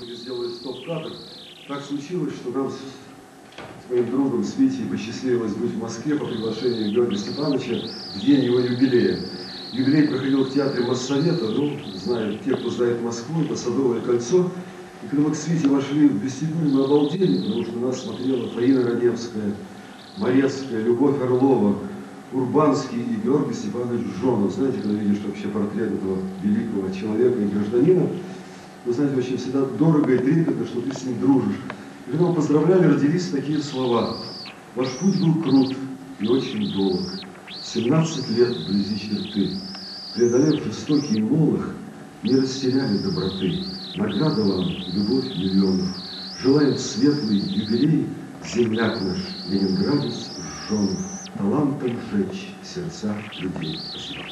в кадр. Так случилось, что нам с моим другом, с Витей, посчастливилось быть в Москве по приглашению Георгия Степановича в день его юбилея. Юбилей проходил в театре Моссовета, ну, знают те, кто знает Москву, это Садовое кольцо. И когда мы к Свете вошли в вестибюль, мы обалдели, потому что нас смотрела Фаина Раневская, Морецкая, Любовь Орлова, Урбанский и Георгий Степанович Жонов. Знаете, когда видишь вообще портрет этого великого человека и гражданина, вы знаете, очень всегда дорого и трепетно, что ты с ним дружишь. И когда мы поздравляли, родились такие слова. Ваш путь был крут и очень долг. 17 лет вблизи черты. Преодолев жестокий молох, не растеряли доброты. Награда вам, любовь миллионов. Желаем светлый юбилей, земляк наш, ленинградец Жонов, талантом жечь сердца людей. Спасибо.